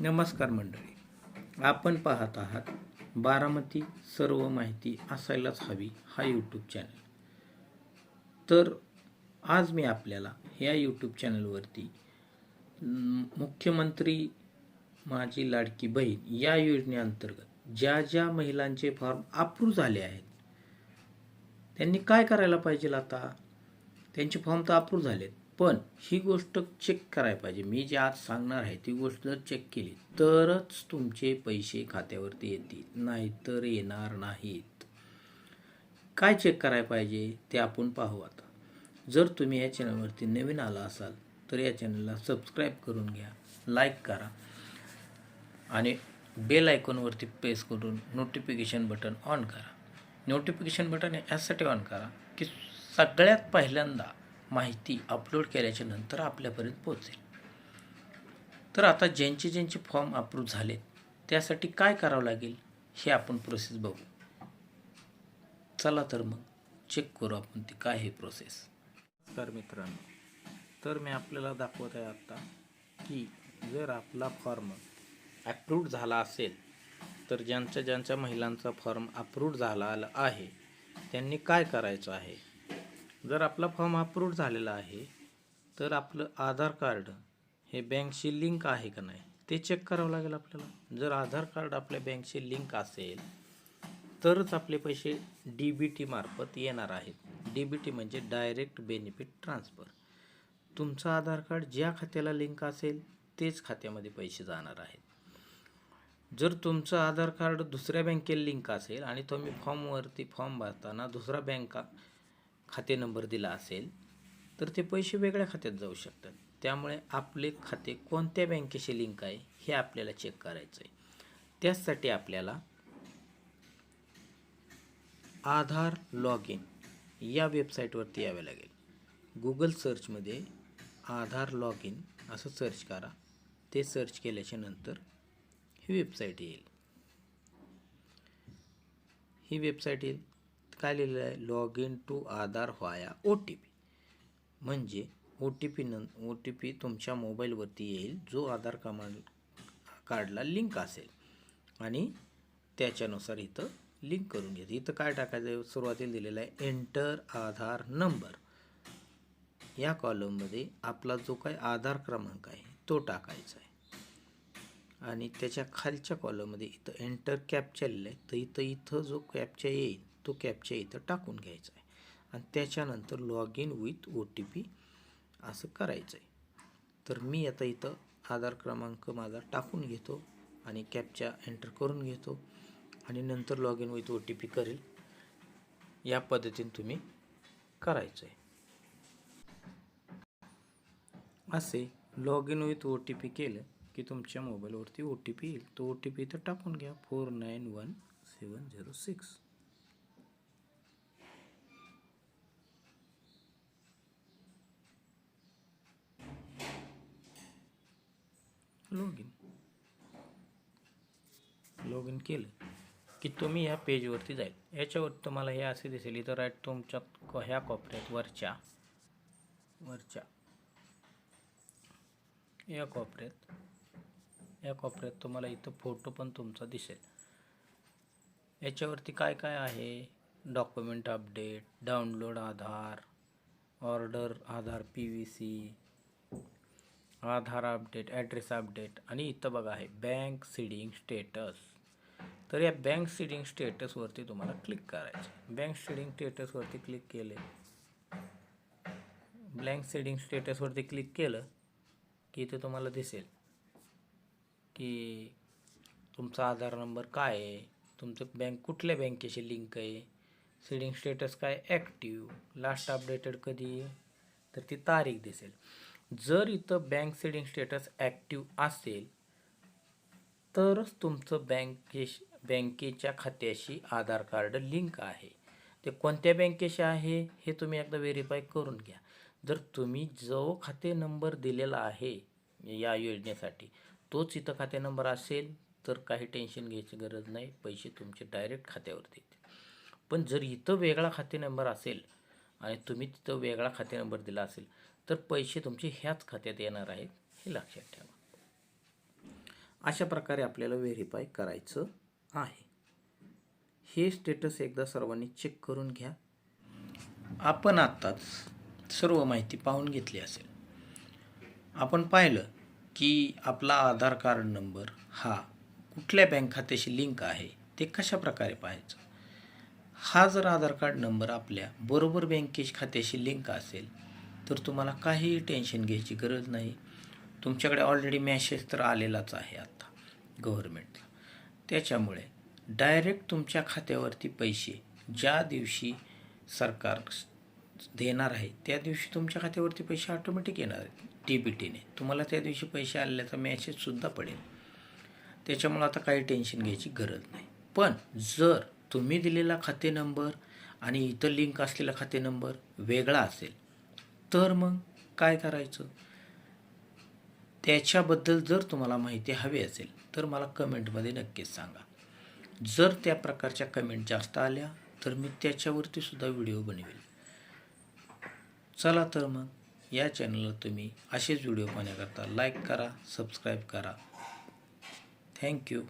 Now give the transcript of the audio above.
नमस्कार मंडळी. आपण पाहत आहात बारामती सर्व माहिती असायलाच हवी हा यूट्यूब चॅनल तर आज मी आपल्याला या यूट्यूब चॅनलवरती मुख्यमंत्री माझी लाडकी बहीण या योजनेअंतर्गत ज्या ज्या महिलांचे फॉर्म अप्रूव्ह झाले आहेत त्यांनी काय करायला पाहिजे आता? त्यांचे फॉर्म तर अप्रूव्ह झालेत. पण ही गोष्ट चेक करायला पाहिजे. मी जे आज सांगणार आहे ती गोष्ट जर चेक केली तरच तुमचे पैसे खात्यावरती येतील नाहीतर येणार नाहीत. काय चेक करायला पाहिजे ते आपण पाहू आता. जर तुम्ही या चॅनलवरती नवीन आला असाल तर या चॅनलला सबस्क्राईब करून घ्या लाईक करा आणि बेल आयकॉनवरती प्रेस करून नोटिफिकेशन बटन ऑन करा. नोटिफिकेशन बटन यासाठी ऑन करा की सगळ्यात पहिल्यांदा माहिती अपलोड केल्याच्यानंतर आपल्यापर्यंत पोहोचेल. तर आता ज्यांचे ज्यांचे फॉर्म अप्रूव्ह झालेत त्यासाठी काय करावं लागेल हे आपण प्रोसेस बघू. चला तर मग चेक करू आपण ती काय हे प्रोसेस नमस्कार मित्रांनो तर मी आपल्याला दाखवत आहे आता की जर आपला फॉर्म अप्रूव्ड झाला असेल तर ज्यांच्या ज्यांच्या महिलांचा फॉर्म अप्रूव्ड झाला आला आहे त्यांनी काय करायचं आहे? जर आपला फॉर्म अप्रूव्ड झालेला आहे तर आपलं आधार कार्ड हे बँकशी लिंक आहे का नाही ते चेक करावं लागेल आपल्याला. जर आधार कार्ड आपल्या बँकशी लिंक असेल तरच आपले पैसे डी बी टी मार्फत येणार आहेत. डी बी टी म्हणजे डायरेक्ट बेनिफिट ट्रान्सफर. तुमचं आधार कार्ड ज्या खात्याला लिंक असेल तेच खात्यामध्ये पैसे जाणार आहेत. जर तुमचं आधार कार्ड दुसऱ्या बँकेला लिंक असेल आणि तुम्ही फॉर्मवरती फॉर्म भरताना दुसरा बँका खाते नंबर दिला असेल तर ते पैसे वेगळ्या खात्यात जाऊ शकतात. त्यामुळे आपले खाते कोणत्या बँकेशी लिंक आहे हे आपल्याला चेक करायचं आहे त्याचसाठी आपल्याला आधार लॉग इन या वेबसाईटवरती यावे लागेल. गुगल सर्चमध्ये आधार लॉग इन असं सर्च करा. ते सर्च केल्याच्यानंतर ही वेबसाईट येईल. ही वेबसाईट येईल. काय लिहिलेलं आहे log in to Aadhaar via O T P म्हणजे ओ टी पी नं ओ टी पी तुमच्या मोबाईलवरती येईल जो आधार क्रमांक कार्डला लिंक असेल. आणि त्याच्यानुसार इथं लिंक करून घेते. इथं काय टाकायचं? आहे सुरुवातीला दिलेलं आहे एंटर आधार नंबर या कॉलममध्ये आपला जो काय आधार क्रमांक आहे तो टाकायचा आहे. आणि त्याच्या खालच्या कॉलममध्ये इथं एंटर कॅप्चा लिहिलं आहे तर इथं इथं जो कॅप्चा येईल तो कॅपच्या इथं टाकून घ्यायचा आहे आणि त्याच्यानंतर log in with O T P असं करायचं आहे तर मी आता इथं आधार क्रमांक माझा टाकून घेतो आणि कॅपच्या एंटर करून घेतो. आणि नंतर log in with O T P करेल. या पद्धतीने तुम्ही करायचं आहे असे log in with O T P केलं की तुमच्या मोबाईलवरती ओ टी पी येईल. तो ओ टी पी इथं टाकून घ्या. Four nine one seven zero six log in log in केलं की तुम्ही ह्या पेजवरती जाईल. याच्यावर तुम्हाला हे असे दिसेल. इथं राईट तुमच्या ह्या कॉपऱ्यात वरच्या वरच्या या कॉपऱ्यात या कॉपऱ्यात तुम्हाला इथं फोटो पण तुमचा दिसेल. याच्यावरती काय काय आहे? Document update download Aadhaar order Aadhaar P V C Aadhaar update address update आणि इथं बघा आहे बँक सीडिंग स्टेटस तर या बँक सीडिंग स्टेटसवरती तुम्हाला क्लिक करायचं बँक सीडिंग स्टेटसवरती क्लिक केले. ब्लँक सीडिंग स्टेटसवरती क्लिक केलं की इथे तुम्हाला दिसेल की तुमचा आधार नंबर काय आहे तुमचं बँक कुठल्या बँकेशी लिंक आहे सीडिंग स्टेटस काय ॲक्टिव्ह लास्ट अपडेटेड कधी तर ती तारीख दिसेल. जर इथं बँक सेडिंग स्टेटस ॲक्टिव्ह असेल तरच तुमचं बँकेश बँकेच्या खात्याशी आधार कार्ड लिंक आहे. ते कोणत्या बँकेशी आहे हे तुम्ही एकदा व्हेरीफाय करून घ्या. जर तुम्ही जो खाते नंबर दिलेला आहे या योजनेसाठी तोच इथं खाते नंबर असेल तर काही टेन्शन घ्यायची गरज नाही पैसे तुमचे डायरेक्ट खात्यावरती येतील. पण जर इथं वेगळा खाते नंबर असेल आणि तुम्ही तिथं वेगळा खाते नंबर दिला असेल तर पैसे तुमचे ह्याच खात्यात येणार आहेत हे लक्षात ठेवा. अशा प्रकारे आपल्याला व्हेरीफाय करायचं आहे. हे स्टेटस एकदा सर्वांनी चेक करून घ्या. आपण आत्ताच सर्व माहिती पाहून घेतली असेल. आपण पाहिलं की आपला आधार कार्ड नंबर हा कुठल्या बँक खात्याशी लिंक आहे ते कशा प्रकारे पाहायचं? हा जर आधार कार्ड नंबर आपल्या बरोबर बँकेच्या खात्याशी लिंक असेल तर तुम्हाला काहीही टेन्शन घ्यायची गरज नाही. तुमच्याकडे ऑलरेडी मॅसेज तर आलेलाच आहे आता गव्हर्मेंटला त्याच्यामुळे डायरेक्ट तुमच्या खात्यावरती पैसे ज्या दिवशी सरकार देणार आहे त्या दिवशी तुमच्या खात्यावरती पैसे ऑटोमॅटिक येणार आहेत टी बी टीने तुम्हाला त्या दिवशी पैसे आलेल्याचा मॅसेजसुद्धा पडेल. त्याच्यामुळे आता काही टेन्शन घ्यायची गरज नाही. पण जर तुम्ही दिलेला खाते नंबर आणि इतर लिंक असलेला खाते नंबर वेगळा असेल तर मग काय करायचं? त्याच्याबद्दल जर तुम्हाला माहिती हवी असेल तर मला कमेंटमध्ये नक्कीच सांगा. जर त्या प्रकारच्या कमेंट जास्त आल्या तर मी त्याच्यावरती सुद्धा व्हिडिओ बनवेल. चला तर मग या चॅनलला तुम्ही असेच व्हिडिओ पाहण्याकरता लाईक करा सबस्क्राईब करा. Thank you.